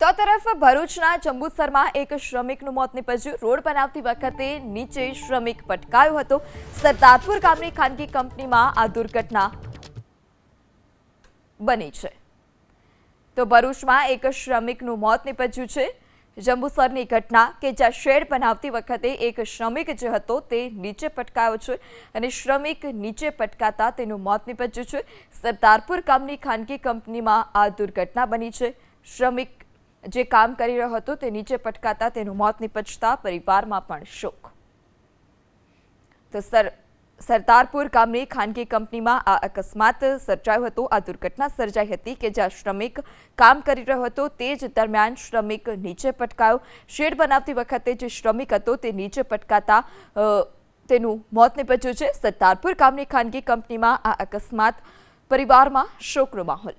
તો તરફ ભરૂચના જંબુસરમાં એક શ્રમિકનું મોત નીપજ્યું. રોડ બનાવતી વખતે નીચે શ્રમિક પટકાયો હતો. સરદારપુર ગામની ખાનગી કંપનીમાં આ દુર્ઘટના બની છે. તો ભરૂચમાં એક શ્રમિકનું મોત નીપજ્યું છે. જંબુસરની ઘટના કે જ્યાં શેડ બનાવતી વખતે એક શ્રમિક જે હતો તે નીચે પટકાયો છે અને શ્રમિક નીચે પટકાતા તેનું મોત નીપજ્યું છે. સરદારપુર ગામની ખાનગી કંપનીમાં આ દુર્ઘટના બની છે. શ્રમિક જે કામ કરી રહ્યો હતો તે નીચે પટકાતા તેનું મોત નીપજતા પરિવારમાં પણ શોક. તો સર, સરદારપુર ગામની ખાનગી કંપનીમાં આ અકસ્માત સર્જાયો હતો. આ દુર્ઘટના સર્જાઈ હતી કે જ્યાં શ્રમિક કામ કરી રહ્યો હતો તે જ દરમિયાન શ્રમિક નીચે પટકાયો. શેડ બનાવતી વખતે જે શ્રમિક હતો તે નીચે પટકાતા તેનું મોત નિપજ્યું છે. સરદારપુર ગામની ખાનગી કંપનીમાં આ અકસ્માત પરિવારમાં શોકનો માહોલ.